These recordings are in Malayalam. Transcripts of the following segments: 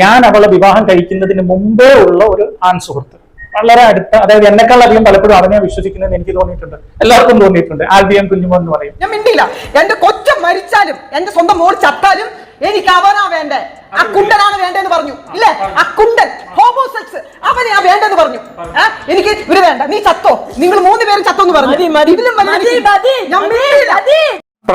ഞാൻ അവളെ വിവാഹം കഴിക്കുന്നതിന് മുമ്പേ ഉള്ള ഒരു ആൺ സുഹൃത്ത് വളരെ അടുത്ത അതായത് എന്നെക്കാൾ അധികം പലപ്പോഴും അവനെ വിശ്വസിക്കുന്നത് എനിക്ക് തോന്നിയിട്ടുണ്ട്. എല്ലാവർക്കും തോന്നിയിട്ടുണ്ട്. ആൽബിയൻ കുഞ്ഞുമോ എന്ന് പറയും. ഞാൻ മിണ്ടില്ല എന്റെ കൊച്ചു മരിച്ചാലും എന്റെ സ്വന്തം മോൾ ചത്താലും എനിക്ക് അവനാ വേണ്ടേ? ആ കുണ്ടനാണ് വേണ്ടെന്ന് പറഞ്ഞു. ഇല്ലേ? ആ കുണ്ടൻ ഹോമോസെക്സ് ആ വേണ്ടെന്ന് പറഞ്ഞു. എനിക്ക് ഇവർ വേണ്ട. നീ ചത്തോ? നിങ്ങൾ മൂന്ന് പേരും ചത്തോ എന്ന് പറഞ്ഞു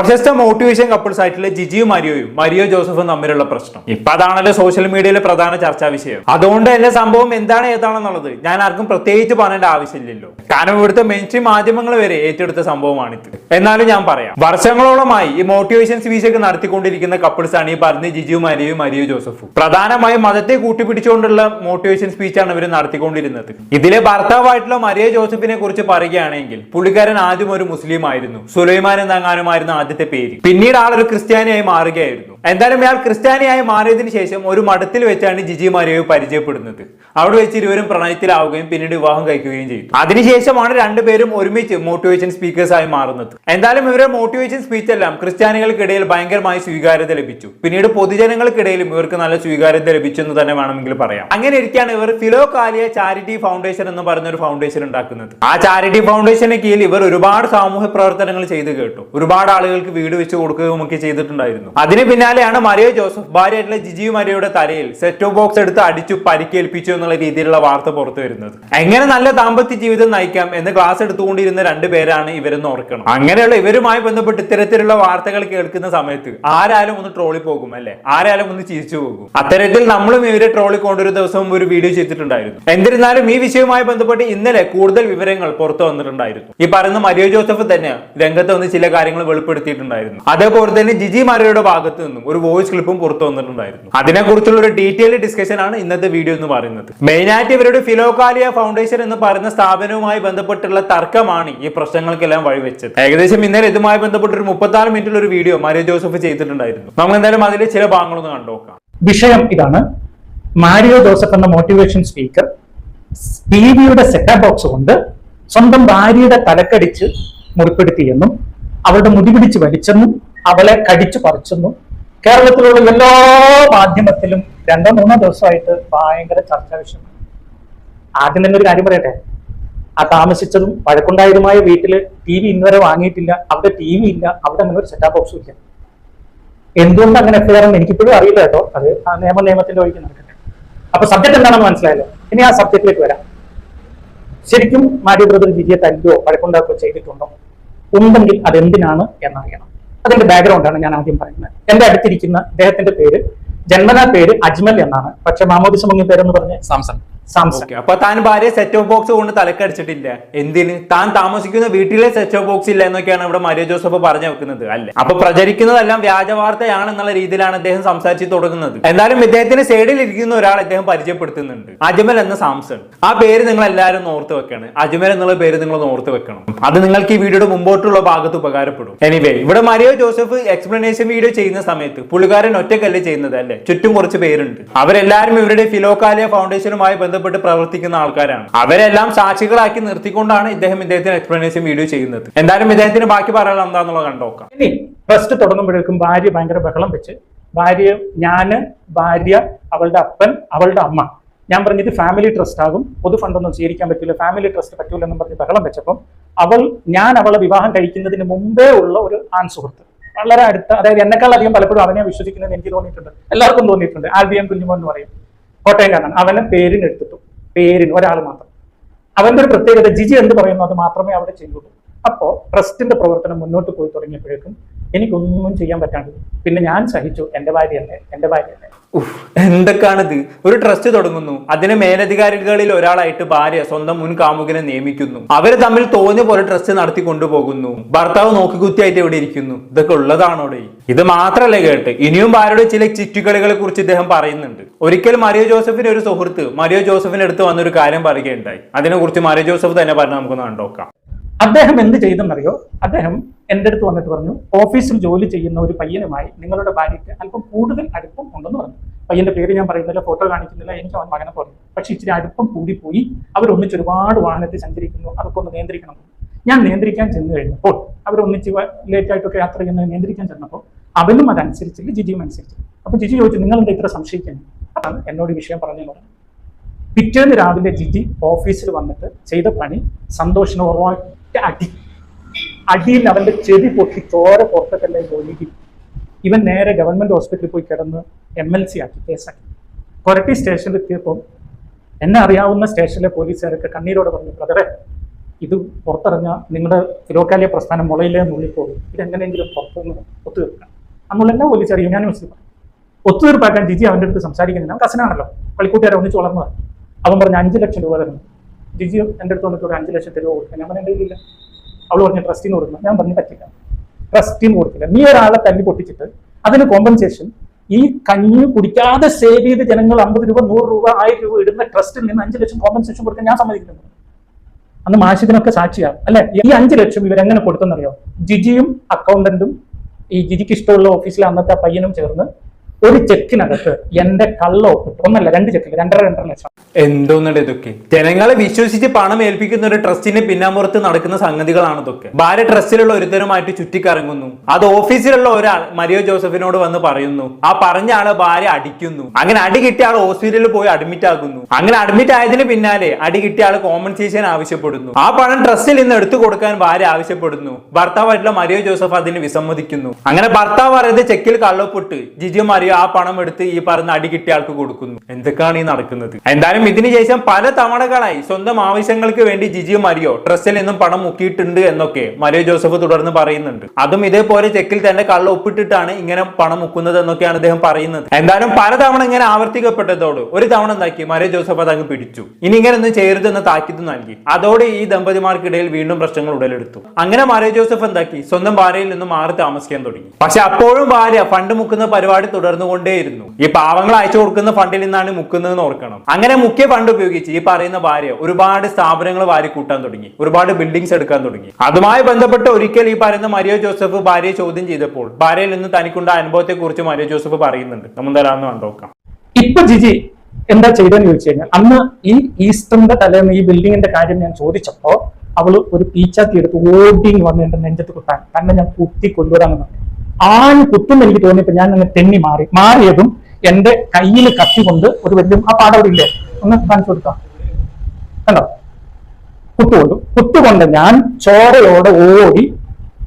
പ്രശസ്ത മോട്ടിവേഷൻ കപ്പിൾസ് ആയിട്ടുള്ള ജിജിയും മരിയോയും മരിയോ ജോസഫും തമ്മിലുള്ള പ്രശ്നം. ഇപ്പൊ അതാണല്ലോ സോഷ്യൽ മീഡിയയിലെ പ്രധാന ചർച്ചാ വിഷയം. അതുകൊണ്ട് തന്നെ സംഭവം എന്താണ് ഏതാണെന്നുള്ളത് ഞാൻ ആർക്കും പ്രത്യേകിച്ച് പറയേണ്ട ആവശ്യമില്ലല്ലോ. കാരണം ഇവിടുത്തെ മെയിൻ സ്ട്രീം മാധ്യമങ്ങൾ വരെ ഏറ്റെടുത്ത സംഭവമാണിത്. എന്നാലും ഞാൻ പറയാം. വർഷങ്ങളോളമായി ഈ മോട്ടിവേഷൻ സ്പീച്ച് ഒക്കെ നടത്തിക്കൊണ്ടിരിക്കുന്ന കപ്പിൾസ് ആണ് ഈ പറഞ്ഞ ജിജിയും മരിയോയും മരിയോ ജോസഫും. പ്രധാനമായും മതത്തെ കൂട്ടിപ്പിടിച്ചുകൊണ്ടുള്ള മോട്ടിവേഷൻ സ്പീച്ചാണ് ഇവർ നടത്തിക്കൊണ്ടിരുന്നത്. ഇതിലെ ഭർത്താവായിട്ടുള്ള മരിയോ ജോസഫിനെ കുറിച്ച് പറയുകയാണെങ്കിൽ പുള്ളിക്കാരൻ ആദ്യം ഒരു മുസ്ലിം ആയിരുന്നു. സുലൈമാൻ എന്നങ്ങാനുമായിരുന്നു ആദ്യത്തെ പേര്. പിന്നീട് ആളൊരു ക്രിസ്ത്യാനിയായി മാറുകയായിരുന്നു. എന്തായാലും ഇയാൾ ക്രിസ്ത്യാനിയായി മാറിയതിനു ശേഷം ഒരു മഠത്തിൽ വെച്ചാണ് ജിജി മാരിയോയെ പരിചയപ്പെടുന്നത്. അവിടെ വെച്ച് ഇരുവരും പ്രണയത്തിലാവുകയും പിന്നീട് വിവാഹം കഴിക്കുകയും ചെയ്തു. അതിനുശേഷമാണ് രണ്ടുപേരും ഒരുമിച്ച് മോട്ടിവേഷൻ സ്പീക്കേഴ്സ് ആയി മാറുന്നത്. എന്തായാലും ഇവരുടെ മോട്ടിവേഷൻ സ്പീച്ച് എല്ലാം ക്രിസ്ത്യാനികൾക്കിടയിൽ ഭയങ്കരമായി സ്വീകാര്യത ലഭിച്ചു. പിന്നീട് പൊതുജനങ്ങൾക്കിടയിലും ഇവർക്ക് നല്ല സ്വീകാര്യത ലഭിച്ചു എന്ന് തന്നെ വേണമെങ്കിൽ പറയാം. അങ്ങനെ ഇരിക്കുകയാണ് ഇവർ ഫിലോ കാലിയ ചാരിറ്റി ഫൗണ്ടേഷൻ എന്ന് പറഞ്ഞ ഒരു ഫൗണ്ടേഷൻ ഉണ്ടാക്കുന്നത്. ആ ചാരിറ്റി ഫൗണ്ടേഷന് കീഴിൽ ഇവർ ഒരുപാട് സാമൂഹ്യ പ്രവർത്തനങ്ങൾ ചെയ്തു കേട്ടു. ഒരുപാട് ആളുകൾക്ക് വീട് വെച്ച് കൊടുക്കുകയും ഒക്കെ ചെയ്തിട്ടുണ്ടായിരുന്നു. അതിന് പിന്നാലെയാണ് മരിയ ജോസഫ്. ഭാര്യയായിട്ടുള്ള ജിജി മരിയയുടെ തലയിൽ സെറ്റ് ഓഫ് ബോക്സ് എടുത്ത് അടിച്ചു പരിക്കേൽപ്പിച്ചു എന്നുള്ള രീതിയിലുള്ള വാർത്ത പുറത്തു വരുന്നത്. എങ്ങനെ നല്ല ദാമ്പത്യ ജീവിതം നയിക്കാം എന്ന് ക്ലാസ് എടുത്തുകൊണ്ടിരുന്ന രണ്ടുപേരാണ് ഇവരെന്ന് ഓർക്കണം. അങ്ങനെയുള്ള ഇവരുമായി ബന്ധപ്പെട്ട് ഇത്തരത്തിലുള്ള വാർത്തകൾ കേൾക്കുന്ന സമയത്ത് ആരായാലും ഒന്ന് ട്രോളി പോകും അല്ലെ? ആരായാലും ഒന്ന് ചിരിച്ചു പോകും. അത്തരത്തിൽ നമ്മളും ഇവരെ ട്രോളി കൊണ്ടൊരു ദിവസം ഒരു വീഡിയോ ചെയ്തിട്ടുണ്ടായിരുന്നു. എന്നിരുന്നാലും ഈ വിഷയവുമായി ബന്ധപ്പെട്ട് ഇന്നലെ കൂടുതൽ വിവരങ്ങൾ പുറത്തു വന്നിട്ടുണ്ടായിരുന്നു. ഈ പറയുന്ന മരിയ ജോസഫ് തന്നെ രംഗത്ത് വന്ന് ചില കാര്യങ്ങൾ വെളിപ്പെടുത്തിയിട്ടുണ്ടായിരുന്നു. അതേപോലെ തന്നെ ജിജി മരയുടെ ഭാഗത്ത് നിന്നും ഒരു വോയിസ് ക്ലിപ്പും പുറത്തു വന്നിട്ടുണ്ടായിരുന്നു. അതിനെക്കുറിച്ചുള്ള ഒരു ഡീറ്റെയിൽഡ് ഡിസ്കഷൻ ആണ് ഇന്നത്തെ വീഡിയോ എന്ന് പറയുന്നത്. മെയിൻ മെയിനായിട്ട് ഇവരുടെ ഫിലോകാലിയ ഫൗണ്ടേഷൻ എന്ന് പറയുന്ന സ്ഥാപനവുമായി ബന്ധപ്പെട്ടുള്ള തർക്കമാണ് ഈ പ്രശ്നങ്ങൾക്കെല്ലാം വഴിവെച്ചത്. ഏകദേശം ഇന്നലെ ഇതുമായി ബന്ധപ്പെട്ട ഒരു മുപ്പത്തിനാല് മിനിറ്റുള്ള ഒരു വീഡിയോ മരിയ ജോസഫ് ചെയ്തിട്ടുണ്ടായിരുന്നു. നമുക്ക് എന്തായാലും അതിലെ ചില ഭാഗങ്ങളൊന്ന് കണ്ടുനോക്കാം വിഷയം ഇതാണ്. മാരിയോ ജോസഫ് എന്ന മോട്ടിവേഷൻ സ്പീക്കർ ടി വിയുടെ സെറ്റപ്പ് ബോക്സ് കൊണ്ട് സ്വന്തം ഭാര്യയുടെ തലക്കടിച്ച് മുറിപ്പെടുത്തിയെന്നും അവളുടെ മുടി പിടിച്ച് വലിച്ചെന്നും അവളെ കടിച്ചു പറിച്ചെന്നും കേരളത്തിലുള്ള എല്ലാ മാധ്യമത്തിലും രണ്ടോ മൂന്നോ ദിവസമായിട്ട് ഭയങ്കര ചർച്ചാ വിഷയമാണ് ആദ്യം തന്നെ ഒരു കാര്യം പറയട്ടെ. ആ താമസിച്ചതും വഴക്കുണ്ടായതുമായ വീട്ടിൽ ടി വി ഇന്നുവരെ വാങ്ങിയിട്ടില്ല അവിടെ ടി വി ഇല്ല അവിടെ അങ്ങനെ ഒരു സെറ്റാപ്പ് ബോക്സും ഇല്ല. എന്തുകൊണ്ട് അങ്ങനെ എഫ്ഐആർ എന്ന് എനിക്കിപ്പോഴും അറിയില്ല കേട്ടോ. അത് ആ നിയമ നിയമത്തിന്റെ വഴിക്ക് നടക്കട്ടെ. അപ്പൊ സബ്ജക്ട് എന്താണെന്ന് മനസ്സിലായല്ലോ. ഇനി ആ സബ്ജക്റ്റിലേക്ക് വരാം. ശരിക്കും മാരി ബ്രദർ ജിജിയെ തല്ലുകയോ വഴക്കുണ്ടാക്കുകയോ ചെയ്തിട്ടുണ്ടോ? ഉണ്ടെങ്കിൽ അതെന്തിനാണ് എന്നറിയണം. അതിന്റെ ബാക്ക്ഗ്രൗണ്ടാണ് ഞാൻ ആദ്യം പറയുന്നത്. എന്റെ അടുത്തിരിക്കുന്ന അദ്ദേഹത്തിന്റെ പേര് ജന്മനാ പേര് അജ്മൽ എന്നാണ്. പക്ഷെ മാമോദിസ മുങ്ങി പേരെന്ന് പറഞ്ഞ സാംസൺ. ഓക്കെ അപ്പൊ താൻ ഭാര്യ സെറ്റ് ഓഫ് ബോക്സ് കൊണ്ട് തലക്കടിച്ചിട്ടില്ല. എന്തിന്? താൻ താമസിക്കുന്ന വീട്ടിലെ സെറ്റ് ഓഫ് ബോക്സ് ഇല്ല എന്നൊക്കെയാണ് ഇവിടെ മരിയ ജോസഫ് പറഞ്ഞു വെക്കുന്നത് അല്ലെ? അപ്പൊ പ്രചരിക്കുന്നതെല്ലാം വ്യാജ വാർത്തയാണെന്നുള്ള രീതിയിലാണ് അദ്ദേഹം സംസാരിച്ചു തുടങ്ങുന്നത്. എന്തായാലും ഇദ്ദേഹത്തിന്റെ സൈഡിൽ ഇരിക്കുന്ന ഒരാൾ അദ്ദേഹം പരിചയപ്പെടുത്തുന്നുണ്ട്. അജ്മൽ എന്ന സാംസൺ. ആ പേര് നിങ്ങൾ എല്ലാവരും ഓർത്ത് വെക്കണം. അജ്മൽ എന്നുള്ള പേര് നിങ്ങൾ ഓർത്ത് വെക്കണം. അത് നിങ്ങൾക്ക് ഈ വീഡിയോയുടെ മുമ്പോട്ടുള്ള ഭാഗത്ത് ഉപകാരപ്പെടും. എനിവേ ഇവിടെ മരിയ ജോസഫ് എക്സ്പ്ലനേഷൻ വീഡിയോ ചെയ്യുന്ന സമയത്ത് പുള്ളിക്കാരൻ ഒറ്റക്കല്ലേ ചെയ്യുന്നത് അല്ലെ? ചുറ്റും കുറച്ച് പേരുണ്ട്. അവരെല്ലാവരും ഇവരുടെ ഫിലോക്കാലിയ ഫൗണ്ടേഷനുമായി ബന്ധപ്പെട്ട് പ്രവർത്തിക്കുന്ന ആൾക്കാരാണ്. അവരെല്ലാം സാക്ഷികളാക്കി നിർത്തിക്കൊണ്ടാണ് ഇദ്ദേഹം ഇദ്ദേഹത്തിന് എക്സ്പ്ലനേഷൻ വീഡിയോ ചെയ്യുന്നത്. എന്തായാലും ഇദ്ദേഹത്തിന് ബാക്കി പറയാനുള്ള എന്താണെന്നുള്ളത് കണ്ടോക്കാം ഇനി ഫസ്റ്റ് തുടങ്ങുമ്പോഴേക്കും ഭാര്യ ഭയങ്കര ബഹളം വെച്ച് ഭാര്യ ഞാൻ ഭാര്യ അവളുടെ അപ്പൻ അവളുടെ അമ്മ. ഞാൻ പറഞ്ഞത് ഫാമിലി ട്രസ്റ്റ് ആകും. പൊതു ഫണ്ടൊന്നും സ്വീകരിക്കാൻ പറ്റില്ല ഫാമിലി ട്രസ്റ്റ് പറ്റൂല എന്നും പറഞ്ഞ് ബഹളം വെച്ചപ്പം അവൾ ഞാൻ അവളെ വിവാഹം കഴിക്കുന്നതിന് മുമ്പേ ഉള്ള ഒരു ആൺ സുഹൃത്ത് വളരെ അടുത്ത അതായത് എന്നെക്കാൾ അധികം പലപ്പോഴും അവനെ വിശ്വസിക്കുന്നത് എനിക്ക് തോന്നിയിട്ടുണ്ട്. എല്ലാവർക്കും തോന്നിയിട്ടുണ്ട്. ആൽബിയൻ കുഞ്ഞുമോ എന്ന് പറയും. കോട്ടയംകാരനാണ്. അവനെ പേരിനെടുത്തിട്ടു പേരിന് ഒരാൾ മാത്രം. അവന്റെ ഒരു പ്രത്യേകത ജിജി എന്ത് പറയുന്നു അത് മാത്രമേ അവിടെ ചെയ്യുള്ളൂ അപ്പോൾ ട്രസ്റ്റിന്റെ പ്രവർത്തനം മുന്നോട്ട് പോയി തുടങ്ങിയപ്പോഴേക്കും എനിക്കൊന്നും ചെയ്യാൻ പറ്റാണ്ട്. പിന്നെ ഞാൻ സഹിച്ചു. എന്റെ ഭാര്യയല്ലേ എന്റെ ഭാര്യയല്ലേ തന്നെ എന്തൊക്കെയാണിത്? ഒരു ട്രസ്റ്റ് തുടങ്ങുന്നു. അതിന് മേലധികാരികളിൽ ഒരാളായിട്ട് ഭാര്യ സ്വന്തം മുൻ കാമുകനെ നിയമിക്കുന്നു. അവർ തമ്മിൽ തോന്നിയ പോലെ ട്രസ്റ്റ് നടത്തി കൊണ്ടുപോകുന്നു. ഭർത്താവ് നോക്കിക്കുത്തിയായിട്ട് ഇവിടെ ഇരിക്കുന്നു. ഇതൊക്കെ ഉള്ളതാണോടെ? ഇത് മാത്രല്ല കേട്ട്. ഇനിയും ഭാര്യയുടെ ചില ചുറ്റുകളികളെ കുറിച്ച് ഇദ്ദേഹം പറയുന്നുണ്ട്. ഒരിക്കൽ മരിയോ ജോസഫിന്റെ ഒരു സുഹൃത്ത് മരിയോ ജോസഫിന്റെ അടുത്ത് വന്നൊരു കാര്യം പറയുകയുണ്ടായി. അതിനെ കുറിച്ച് മരിയോ ജോസഫ് തന്നെ പറഞ്ഞ് നമുക്ക് കണ്ടോക്കാം അദ്ദേഹം എന്ത് ചെയ്തെന്നറിയോ? അദ്ദേഹം എന്റെ അടുത്ത് വന്നിട്ട് പറഞ്ഞു ഓഫീസിൽ ജോലി ചെയ്യുന്ന ഒരു പയ്യനുമായി നിങ്ങളുടെ ഭാര്യയ്ക്ക് അല്പം കൂടുതൽ അടുപ്പം ഉണ്ടെന്ന് പറഞ്ഞു. പയ്യന്റെ പേര് ഞാൻ പറയുന്നില്ല ഫോട്ടോ കാണിക്കുന്നില്ല എനിക്ക് അവൻ മകനെ പറഞ്ഞു പക്ഷെ ഇച്ചിരി അടുപ്പം കൂടിപ്പോയി അവരൊന്നിച്ച് ഒരുപാട് വാഹനത്തിൽ സഞ്ചരിക്കുന്നു അതൊക്കെ ഒന്ന് നിയന്ത്രിക്കണം ഞാൻ നിയന്ത്രിക്കാൻ ചെന്ന് കഴിഞ്ഞപ്പോൾ അവരൊന്നിച്ച് ലേറ്റ് ആയിട്ടൊക്കെ യാത്ര ചെയ്യുന്നത് നിയന്ത്രിക്കാൻ ചെന്നപ്പോൾ അവനും അതനുസരിച്ചില്ല ജിജിയും അനുസരിച്ചു അപ്പൊ ജിജി ചോദിച്ചു നിങ്ങൾ എന്താ ഇത്ര സംശയിക്കുന്നു അതാണ് എന്നോട് വിഷയം പറഞ്ഞു പറഞ്ഞു പിറ്റേന്ന് രാവിലെ ജിജി ഓഫീസിൽ വന്നിട്ട് ചെയ്ത പണി സന്തോഷിന് ഒറ്റ അടി അടിയിൽ അവന്റെ ചെവി പൊട്ടി ചോര പുറത്തൊക്കെ ഒഴുകി. ഇവൻ നേരെ ഗവൺമെന്റ് ഹോസ്പിറ്റലിൽ പോയി കിടന്ന് എം എൽ സി ആക്കി കേസാക്കി കൊരട്ടി സ്റ്റേഷനിൽ എത്തിയപ്പോൾ എന്നെ അറിയാവുന്ന സ്റ്റേഷനിലെ പോലീസുകാരൊക്കെ കണ്ണീരോടെ പറഞ്ഞു ബ്രദറെ ഇത് പുറത്തിറങ്ങ നിങ്ങളുടെ ഫിലോക്കാലിയ പ്രസ്ഥാനം മുളയിലേ നുള്ളിപ്പോകും ഇതെങ്ങനെയെങ്കിലും പുറത്തുനിന്ന് ഒത്തുതീർക്കാം. അന്നുള്ള എല്ലാ പോലീസുകാർ യൂണിവേഴ്സിറ്റി പറഞ്ഞു. ഒത്തുതീർപ്പാക്കാൻ ജിജി അവന്റെ അടുത്ത് സംസാരിക്കുന്നില്ല. അവൻ കസനാണല്ലോ. കളിക്കൂട്ടുകാരെ ഒന്നിച്ച് വളർന്നതാണ് അവൻ പറഞ്ഞ അഞ്ച് ലക്ഷം രൂപ തരുന്നു ജിജി എന്റെ അടുത്ത് വന്നിട്ട് ഒരു അഞ്ച് ലക്ഷം രൂപ കൊടുക്കാൻ? ഞാൻ എന്റെ കയ്യിലില്ല അവൾ പറഞ്ഞ ട്രസ്റ്റിന് കൊടുക്കണം. ഞാൻ പറഞ്ഞു പറ്റില്ല. ട്രസ്റ്റിന് കൊടുക്കില്ല നീ ഒരാളെ തല്ലി പൊട്ടിച്ചിട്ട് അതിന് കോമ്പൻസേഷൻ ഈ കഞ്ഞി കുടിക്കാതെ സേവ് ചെയ്ത് ജനങ്ങൾ അമ്പത് രൂപ നൂറ് രൂപ ആയിരം രൂപ ഇടുന്ന ട്രസ്റ്റിൽ നിന്ന് അഞ്ച് ലക്ഷം കോമ്പൻസേഷൻ കൊടുക്കാൻ ഞാൻ സമ്മതിക്കുന്നു അന്ന് മാഷിദിനൊക്കെ സാക്ഷിയാണ്. അല്ലെ? ഈ അഞ്ച് ലക്ഷം ഇവരെങ്ങനെ കൊടുത്തെന്നറിയോ? ജിജിയും അക്കൗണ്ടന്റും ഈ ജിജിക്ക് ഇഷ്ടമുള്ള ഓഫീസിലെ അന്നത്തെ പയ്യനും ചേർന്ന് ഒരു ചെക്കിനകത്ത് എന്റെ കള്ളോ ഒന്നല്ല രണ്ട് ചെക്കില്ല രണ്ടര രണ്ടര ലക്ഷം. എന്തോന്നുണ്ട് ഇതൊക്കെ? ജനങ്ങളെ വിശ്വസിച്ച് പണം ഏൽപ്പിക്കുന്ന ഒരു ട്രസ്റ്റിന്റെ പിന്നാമ്പുറത്ത് നടക്കുന്ന സംഗതികളാണ് ഇതൊക്കെ. ഭാര്യ ട്രസ്റ്റിലുള്ള ഒരുത്തരുമായിട്ട് ചുറ്റിക്കറങ്ങുന്നു. അത് ഓഫീസിലുള്ള ഒരാൾ മരിയോ ജോസഫിനോട് വന്ന് പറയുന്നു. ആ പറഞ്ഞ ആൾ ഭാര്യ അടിക്കുന്നു. അങ്ങനെ അടി കിട്ടിയ ആൾ ഹോസ്പിറ്റലിൽ പോയി അഡ്മിറ്റ് ആകുന്നു അങ്ങനെ അഡ്മിറ്റ് ആയതിന് പിന്നാലെ അടി കിട്ടിയ ആൾ കോമ്പൻസേഷൻ ആവശ്യപ്പെടുന്നു. ആ പണം ട്രസ്റ്റിൽ നിന്ന് എടുത്തു കൊടുക്കാൻ ഭാര്യ ആവശ്യപ്പെടുന്നു. ഭർത്താവായിട്ടുള്ള മരിയോ ജോസഫ് അതിന് വിസമ്മതിക്കുന്നു. അങ്ങനെ ഭർത്താവ് പറയുന്നത് ചെക്കിൽ കള്ളപ്പൊട്ട് ജിജു മരിയോ ആ പണം എടുത്ത് ഈ പറഞ്ഞ അടി കിട്ടിയ ആൾക്ക് കൊടുക്കുന്നു. എന്തൊക്കെയാണ് ഈ നടക്കുന്നത്? എന്തായാലും ഇതിന് ശേഷം പല തവണകളായി സ്വന്തം ആവശ്യങ്ങൾക്ക് വേണ്ടി ജിജിയോ മരിയോ ട്രസ്റ്റിൽ നിന്നും പണം മുക്കിയിട്ടുണ്ട് എന്നൊക്കെ മരിയോ ജോസഫ് തുടർന്ന് പറയുന്നുണ്ട്. അതും ഇതേപോലെ ചെക്കിൽ തന്നെ കള്ള ഒപ്പിട്ടിട്ടാണ് ഇങ്ങനെ പണം മുക്കുന്നത് എന്നൊക്കെയാണ് അദ്ദേഹം പറയുന്നത്. എന്തായാലും പലതവണ ഇങ്ങനെ ആവർത്തിക്കപ്പെട്ടതോട് ഒരു തവണ എന്താക്കി മരിയോ ജോസഫ് അത് അങ്ങ് പിടിച്ചു. ഇനി ഇങ്ങനെ ചെയ്യരുത് ചെയ്യരുതെന്ന് താക്കീത് നൽകി. അതോടെ ഈ ദമ്പതിമാർക്കിടയിൽ വീണ്ടും പ്രശ്നങ്ങൾ ഉടലെടുത്തു. അങ്ങനെ മരിയോ ജോസഫ് എന്താക്കി? സ്വന്തം ഭാര്യയിൽ നിന്നും മാറി താമസിക്കാൻ തുടങ്ങി. പക്ഷെ അപ്പോഴും ഭാര്യ ഫണ്ട് മുക്കുന്ന പരിപാടി തുടർന്നുകൊണ്ടേയിരുന്നു ഈ പാവങ്ങൾ അയച്ചു കൊടുക്കുന്ന ഫണ്ടിൽ നിന്നാണ് മുക്കുന്നതെന്ന് ഓർക്കണം. അങ്ങനെ മുഖ്യ ഫണ്ട് ഉപയോഗിച്ച് ഈ പറയുന്ന ഭാര്യ ഒരുപാട് സ്ഥാപനങ്ങൾ വാരി കൂട്ടാൻ തുടങ്ങി. ഒരുപാട് ബിൽഡിംഗ്സ് എടുക്കാൻ തുടങ്ങി. അതുമായി ബന്ധപ്പെട്ട് ഒരിക്കൽ ഈ പറയുന്ന മരിയോ ജോസഫ് ഭാര്യയെ ചോദ്യം ചെയ്തപ്പോൾ ഭാര്യയിൽ നിന്ന് തനിക്കുണ്ട അനുഭവത്തെ കുറിച്ച് മരിയോ ജോസഫ് പറയുന്നുണ്ട്. നമ്മൾ തരാമെന്ന് കണ്ടോക്കാം. ഇപ്പൊ ജിജി എന്താ ചെയ്തെന്ന് ചോദിച്ചു കഴിഞ്ഞാൽ അന്ന് ഈ ഈസ്റ്ററിന്റെ തലേന്ന് ഈ ബിൽഡിങ്ങിന്റെ കാര്യം ഞാൻ ചോദിച്ചപ്പോ അവൾ ഒരു പീച്ചാത്തി എടുത്ത് ഓടിങ് വന്ന് എന്റെ നെഞ്ചത്ത് കുത്താൻ. തന്നെ ഞാൻ കുത്തി കൊണ്ടുവരാമെന്ന് പറഞ്ഞു കുത്തും എനിക്ക് തോന്നിയപ്പോ ഞാൻ അങ്ങ് തെന്നി മാറി. മാറിയതും എന്റെ കയ്യിൽ കത്തി കൊണ്ട് ഒരു വലിയ ആ പാടവരില്ലേ ഒന്ന് കാണിച്ചു കൊടുക്കാം. കണ്ടോ? കുത്തുകൊണ്ടു. കുത്തുകൊണ്ട് ഞാൻ ചോരയോടെ ഓടി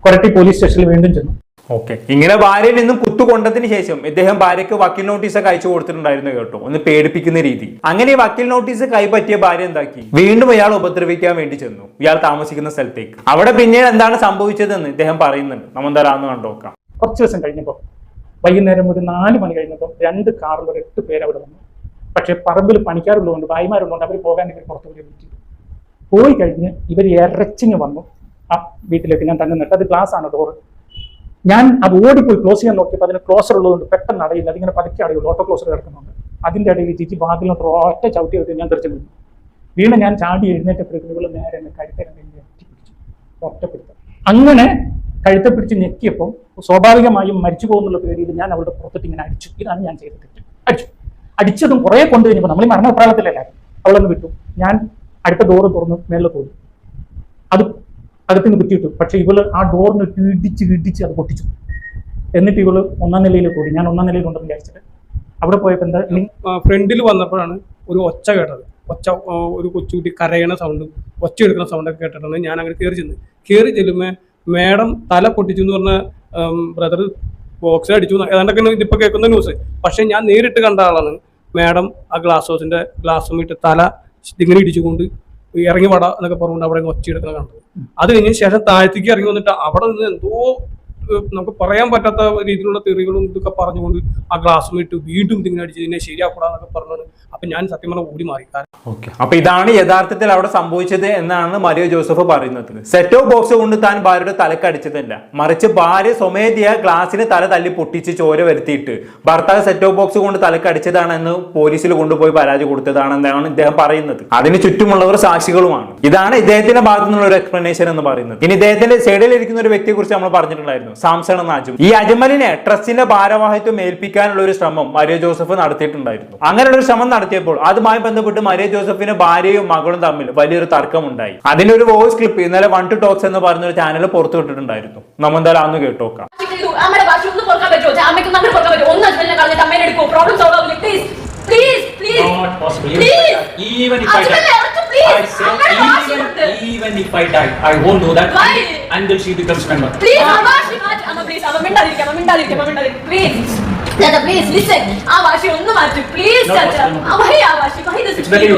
കൊരട്ടി പോലീസ് സ്റ്റേഷനിൽ വീണ്ടും ചെന്നു. ഓക്കെ. ഇങ്ങനെ ഭാര്യയിൽ നിന്നും കുത്തുകൊണ്ടതിന് ശേഷം ഇദ്ദേഹം ഭാര്യക്ക് വക്കീൽ നോട്ടീസ് ഒക്കെ അയച്ചു കൊടുത്തിട്ടുണ്ടായിരുന്നു കേട്ടോ. ഒന്ന് പേടിപ്പിക്കുന്ന രീതി. അങ്ങനെ വക്കീൽ നോട്ടീസ് കൈപ്പറ്റിയ ഭാര്യ എന്താക്കി? വീണ്ടും ഇയാൾ ഉപദ്രവിക്കാൻ വേണ്ടി ചെന്നു. ഇയാൾ താമസിക്കുന്ന സ്ഥലത്തേക്ക്. അവിടെ പിന്നീട് എന്താണ് സംഭവിച്ചതെന്ന് ഇദ്ദേഹം പറയുന്നുണ്ട്. നമ്മൾ കണ്ടു കണ്ടോക്കാം കുറച്ച് ദിവസം കഴിഞ്ഞപ്പോൾ വൈകുന്നേരം ഒരു നാല് മണി കഴിഞ്ഞപ്പോൾ രണ്ട് കാറിൽ ഒരു എട്ട് പേര് അവിടെ വന്നു. പക്ഷേ പറമ്പിൽ പണിക്കാറുള്ളതുകൊണ്ട് ഭായിമാരുള്ളതുകൊണ്ട് അവർ പോകാൻ ഇവർ പുറത്തു പോയി വിളിച്ചു പോയി കഴിഞ്ഞ് ഇവർ ഇറച്ചിങ് വന്നു. ആ വീട്ടിലേക്ക് ഞാൻ തന്നെ നിട്ട് അത് ഗ്ലാസ് ആണ് ഡോറ് ഞാൻ അത് ഓടിപ്പോയി ക്ലോസ് ചെയ്യാൻ നോക്കിയപ്പോൾ അതിന് ക്ലോസർ ഉള്ളതുകൊണ്ട് പെട്ടെന്ന് അടയില്ല അതിങ്ങനെ പതുക്കെ അടയുള്ളൂ ഓട്ടോ ക്ലോസർ കിടക്കുന്നുണ്ട്. അതിന്റെ ഇടയിൽ ചിച്ചി വാതിലോട്ട് ഒറ്റ ചവിട്ടി എടുത്ത് ഞാൻ തെറിച്ചു വീണു. വീണ് ഞാൻ ചാടി എഴുന്നേറ്റപ്പോഴേക്കും ഇവൾ നേരെ എന്നെ കഴുത്തെ ഒറ്റപ്പെടുത്തും അങ്ങനെ കഴുത്തെ പിടിച്ച് ഞെക്കിയപ്പോൾ സ്വാഭാവികമായും മരിച്ചു പോകുന്നുള്ള പേടിയിൽ ഞാൻ അവളുടെ പുറത്തിട്ട് ഇങ്ങനെ അടിച്ചു. ഇതാണ് ഞാൻ ചെയ്ത തെറ്റ്. അടിച്ചു. അടിച്ചതും കുറേ കൊണ്ട് കഴിഞ്ഞപ്പോൾ നമ്മൾ ഈ മരണ അവളൊന്ന് വിട്ടു. ഞാൻ അടുത്ത ഡോറ് തുറന്ന് മേളിൽ പോയി. അത് അകത്തിന് കുത്തിയിട്ടു. പക്ഷെ ഇവൾ ആ ഡോറിന് ഇടിച്ച് ഇടിച്ച് അത് പൊട്ടിച്ചു. എന്നിട്ട് ഇവൾ ഒന്നാം നിലയിൽ കൂടി. ഞാൻ ഒന്നാം നിലയിൽ ഉണ്ടെന്ന് വിചാരിച്ചിട്ട് അവിടെ പോയപ്പോൾ എന്താ? ഫ്രണ്ടിൽ വന്നപ്പോഴാണ് ഒരു ഒച്ച കേട്ടത്. ഒച്ച ഒരു കൊച്ചുകുട്ടി കരയണ സൗണ്ടും ഒച്ച എടുക്കുന്ന സൗണ്ടൊക്കെ കേട്ടിട്ടാണ് ഞാൻ അങ്ങനെ കയറി ചെന്ന് കയറി ചെല്ലുമ്പോൾ മേഡം തല പൊട്ടിച്ചു എന്ന് പറഞ്ഞ ബ്രദർ ബോക്സ് അടിച്ചു. ഏതാണ്ടൊക്കെ ഇതിപ്പോൾ കേൾക്കുന്ന ന്യൂസ് പക്ഷെ ഞാൻ നേരിട്ട് കണ്ട ആളാണ്. മേഡം ആ ഗ്ലാസ് ഹൗസിന്റെ ഗ്ലാസ് ഇട്ട് തല ഇങ്ങനെ ഇടിച്ചുകൊണ്ട് ഇറങ്ങി വട എന്നൊക്കെ പറഞ്ഞുകൊണ്ട് അവിടെ ഒച്ചയെടുക്കുന്ന കണ്ടത്. അത് കഴിഞ്ഞ ശേഷം താഴത്തേക്ക് ഇറങ്ങി വന്നിട്ട് അവിടെ നിന്ന് എന്തോ നമുക്ക് പറയാൻ പറ്റാത്ത രീതിയിലുള്ള തെറികളും ഇതൊക്കെ പറഞ്ഞുകൊണ്ട് ആ ഗ്ലാസ് ഇട്ട് വീണ്ടും ഇതിങ്ങനെ അടിച്ച് ഇതിനെ ശരിയാക്കൂടാന്നൊക്കെ പറഞ്ഞത് അപ്പൊ ഞാൻ സത്യം പറഞ്ഞാൽ ഓടി മാറി. ഓക്കെ. അപ്പൊ ഇതാണ് യഥാർത്ഥത്തിൽ അവിടെ സംഭവിച്ചത് എന്നാണ് മരിയോ ജോസഫ് പറയുന്നത്. സെറ്റ് ഓഫ് ബോക്സ് കൊണ്ട് താൻ ഭാര്യയുടെ തലക്കടിച്ചതല്ല മറിച്ച് ഭാര്യ സ്വമേധിയ ഗ്ലാസിന് തല തല്ലി പൊട്ടിച്ച് ചോര വരുത്തിയിട്ട് ഭർത്താവ് സെറ്റ് ഓഫ് ബോക്സ് കൊണ്ട് തലക്കടിച്ചതാണെന്ന് പോലീസിൽ കൊണ്ടുപോയി പരാതി കൊടുത്തതാണെന്നാണ് ഇദ്ദേഹം പറയുന്നത്. അതിന് ചുറ്റുമുള്ളവർ സാക്ഷികളുമാണ്. ഇതാണ് ഇദ്ദേഹത്തിന്റെ ഭാഗത്തു നിന്നുള്ള ഒരു എക്സ്പ്ലനേഷൻ എന്ന് പറയുന്നത്. ഇനി ഇദ്ദേഹത്തിന്റെ സൈഡിൽ ഇരിക്കുന്ന ഒരു വ്യക്തിയെ കുറിച്ച് നമ്മൾ പറഞ്ഞിട്ടുണ്ടായിരുന്നു. സാംസൺ എന്ന അജ്മൽ. ഈ അജ്മലിനെ ട്രസ്റ്റിന്റെ ഭാരവാഹിത്വം ഏൽപ്പിക്കാനുള്ള ഒരു ശ്രമം മരിയ ജോസഫ് നടത്തിയിട്ടുണ്ടായിരുന്നു. അങ്ങനെ ഒരു ശ്രമം നടത്തിയപ്പോൾ അതുമായി ബന്ധപ്പെട്ട് മരിയ ജോസഫിന്റെ ഭാര്യയും മകളും തമ്മിൽ വലിയൊരു തർക്കമുണ്ടായി. അതിന്റെ ഒരു വോയിസ് ക്ലിപ്പ് ഇന്നലെ വൺ ടു ടോക്സ് എന്ന് പറഞ്ഞ ഒരു ചാനൽ പുറത്തു വിട്ടിട്ടുണ്ടായിരുന്നു. നമ്മൾ എന്തായാലും അന്ന് കേട്ടോക്കാം അമ്മയുടെ ബാത്റൂമിൽ പൊറുക്കാൻ പറ്റുമോ? അമ്മയ്ക്ക് നമ്മൾ പൊറുക്കാൻ പറ്റുമോ? ഒന്ന് ഹസ്ബൻഡിനെ കളഞ്ഞിട്ട് അമ്മേനെ എടുക്കുമോ പ്രോബ്ലം സോൾവ് ആവില്ല? Please Please, please. Not possible. Please. Even if I Ajmal, die. Arjun, please. I say I'm gonna wash even, it. even if I die, I won't do that Why? until she becomes member. Please, Avashi, മാറ്റ്. അമ്മ, please, അമ്മ മിണ്ടാതിരിക്ക്, അമ്മ മിണ്ടാതിരിക്ക്, അമ്മ മിണ്ടാതിരിക്ക്. Please. ചാച്ചാ, please, listen. ആ വാശി ഒന്ന് മാറ്റ്. Please, No, ചാച്ചാ. no, no. ആ, why ആ വാശി? Why does it It's better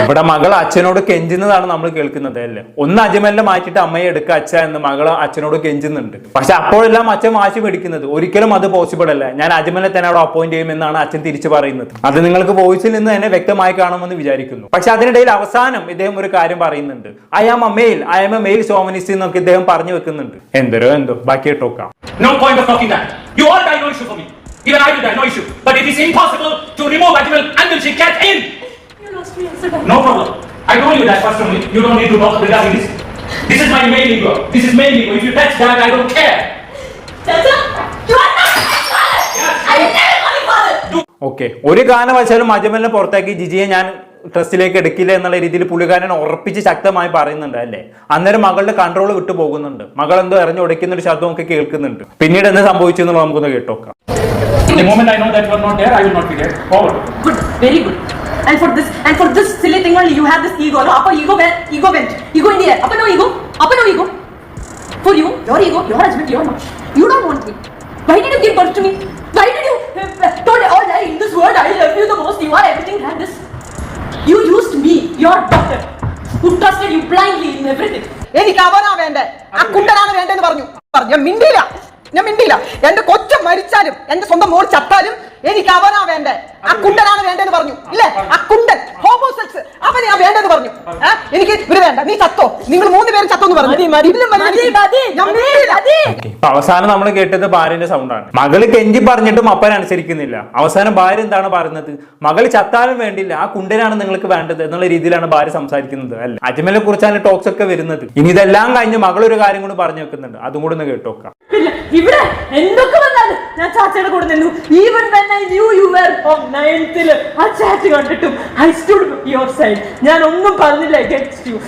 ഇവിടെ മകൾ അച്ഛനോട് കെഞ്ചുന്നതാണ് നമ്മൾ കേൾക്കുന്നത് അല്ലേ? ഒന്ന് അജ്മലിനെ മാറ്റിയിട്ട് അമ്മയെ എടുക്കുക അച്ഛ എന്ന് മകൾ അച്ഛനോട് കെഞ്ചുന്നുണ്ട്. പക്ഷെ അപ്പോഴെല്ലാം അച്ഛൻ വാശി പിടിക്കുന്നത് ഒരിക്കലും അത് പോസിബിൾ അല്ല. ഞാൻ അജ്മലിനെ തന്നെ അവിടെ അപ്പോയിന്റ് ചെയ്യുമെന്നാണ് അച്ഛൻ തിരിച്ചു പറയുന്നത്. അത് നിങ്ങൾക്ക് വോയിസിൽ നിന്ന് തന്നെ വ്യക്തമായി കാണുമെന്ന് വിചാരിക്കുന്നു. പക്ഷെ അതിനിടയിൽ അവസാനം ഇദ്ദേഹം ഒരു കാര്യം പറയുന്നുണ്ട്. I am a male I am a male സോമനിസ്റ്റ് എന്നൊക്കെ ഇദ്ദേഹം പറഞ്ഞു വെക്കുന്നുണ്ട്. എന്തോ എന്തോ. ബാക്കി ഇട്ടോക്കാം. No point of talking that. You all die, no issue for me. Even I do that, no issue. But it is impossible to remove Ajmal until she gets in. You lost me yesterday. No problem. I told you that first only. You don't need to talk regarding this. This is my main ego. This is main ego. If you touch that, I don't care. ചാച്ചാ, you are not my father. I will never call you father. Okay ഒരു കാരണവശാലും അജ്മലിനെ പുറത്താക്കി ജിജിയെ ഞാൻ ട്രസ്റ്റിലേക്ക് എടുക്കില്ല എന്നുള്ള രീതിയിൽ പുള്ളിക്കാരൻ ഉറപ്പിച്ച് ശക്തമായി പറയുന്നുണ്ട് അല്ലേ അന്നേരം മകളുടെ കൺട്രോൾ വിട്ടു പോകുന്നുണ്ട് മകൾ എന്തോ എറിഞ്ഞു ഉടയ്ക്കുന്ന ഒരു ശബ്ദമൊക്കെ കേൾക്കുന്നുണ്ട് പിന്നീട് എന്ത് സംഭവിച്ചു എന്നുള്ളത് നമുക്കൊന്ന് കേട്ടോക്കാം The moment I know that you are not there, I will not be there. Forward. Good, very good. And for this, and for this silly thing only, you have this ego. No, upper ego went, ego went, ego in the air. Upper no ego, upper no ego. For you, your ego, your husband, your mom. You don't want me. Why did you give birth to me? Why did you uh, told all I in this world I love you the most? You are everything and this. You used me, your daughter, who trusted you blindly in everything. എനിക്ക് അവനാ വേണ്ടേ ആ കുണ്ടനാണ് വേണ്ടെന്ന് പറഞ്ഞു പറഞ്ഞു ഞാൻ മിണ്ടിയില്ല ഞാൻ മിണ്ടില്ല. എന്റെ കൊച്ച മരിച്ചാലും എന്റെ സ്വന്തം മോൾ ചത്താലും എനിക്ക് അവനാ വേണ്ടേ. ആ കുണ്ടനാണ് വേണ്ടെന്ന് പറഞ്ഞു. ഇല്ലേ? ആ കുണ്ടൻ ഹോമോസെക്സ് അവനെ ഞാൻ വേണ്ടെന്ന് പറഞ്ഞു. എനിക്ക് ഇവർ വേണ്ട. നീ ചത്തോ. നിങ്ങൾ മൂന്ന് പേരും അവസാനം നമ്മൾ കേട്ടത് ഭാര്യന്റെ സൗണ്ടാണ്. മകൾ കെഞ്ചി പറഞ്ഞിട്ടും അപ്പൻ അനുസരിക്കുന്നില്ല. അവസാനം ഭാര്യ എന്താണ് പറയുന്നത്? മകൾ ചത്താലും വേണ്ടില്ല. ആ കുണ്ടനാണ് നിങ്ങൾക്ക് വേണ്ടത് എന്നുള്ള രീതിയിലാണ് ഭാര്യ സംസാരിക്കുന്നത് അല്ല? അജ്മലിനെ കുറിച്ചാണ് ടോക്സ് ഒക്കെ വരുന്നത്. ഇനി ഇതെല്ലാം കഴിഞ്ഞ് മകൾ ഒരു കാര്യം കൂടി പറഞ്ഞു വെക്കുന്നുണ്ട്. അതും കൂടെ ഒന്ന് കേട്ടോക്കാം. ഇവിടെ എന്തൊക്കെ വന്നാലും ഞാൻ ചാച്ചയുടെ കൂടെ നിന്നു. Even when I knew you were on നയൻത്തിൽ ആ ചാറ്റ് കണ്ടിട്ടും ഐ സ്റ്റുഡ് യുവർ സൈഡ് ഞാൻ ഒന്നും പറഞ്ഞില്ല അഗേൻസ്റ്റ് യു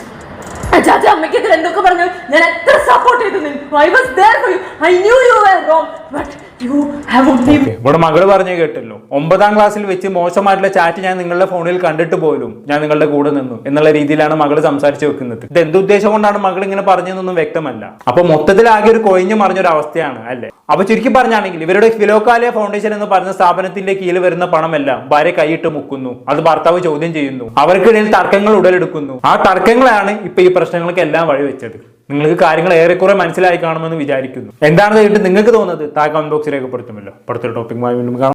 അമ്മയ്ക്കെതിരെ എന്തൊക്കെ പറഞ്ഞു? ഞാൻ എത്ര സപ്പോർട്ട് ചെയ്തു I was for I knew you were wrong but ഇവിടെ മകൾ പറഞ്ഞു കേട്ടല്ലോ. ഒമ്പതാം ക്ലാസ്സിൽ വെച്ച് മോശമായിട്ടുള്ള ചാറ്റ് ഞാൻ നിങ്ങളുടെ ഫോണിൽ കണ്ടിട്ട് പോലും ഞാൻ നിങ്ങളുടെ കൂടെ നിന്നു എന്നുള്ള രീതിയിലാണ് മകൾ സംസാരിച്ചു വെക്കുന്നത്. ഇത് എന്ത് ഉദ്ദേശം കൊണ്ടാണ് മകൾ ഇങ്ങനെ പറഞ്ഞതെന്നൊന്നും വ്യക്തമല്ല. അപ്പൊ മൊത്തത്തിൽ ആകെ ഒരു കൊഴിഞ്ഞു മറിഞ്ഞൊരു അവസ്ഥയാണ് അല്ലെ? അപ്പൊ ചുരുക്കി പറഞ്ഞാണെങ്കിൽ ഇവരുടെ ഫിലോക്കാലിയ ഫൗണ്ടേഷൻ എന്ന് പറഞ്ഞ സ്ഥാപനത്തിന്റെ കീഴിൽ വരുന്ന പണമെല്ലാം ഭാര്യ കൈയിട്ട് മുക്കുന്നു. അത് ഭർത്താവ് ചോദ്യം ചെയ്യുന്നു. അവർക്കിടയിൽ തർക്കങ്ങൾ ഉടലെടുക്കുന്നു. ആ തർക്കങ്ങളാണ് ഇപ്പൊ ഈ പ്രശ്നങ്ങൾക്ക് എല്ലാം വഴിവെച്ചത്. നിങ്ങൾക്ക് കാര്യങ്ങൾ ഏറെക്കുറെ മനസ്സിലായി കാണുമെന്ന് വിചാരിക്കുന്നു. എന്താണ് കഴിഞ്ഞിട്ട് നിങ്ങൾക്ക് തോന്നുന്നത് താഴെ കമന്റ് ബോക്സിൽ രേഖപ്പെടുത്തുമല്ലോ. അടുത്തൊരു ടോപ്പിക്കുമായി വീണ്ടും കാണാം.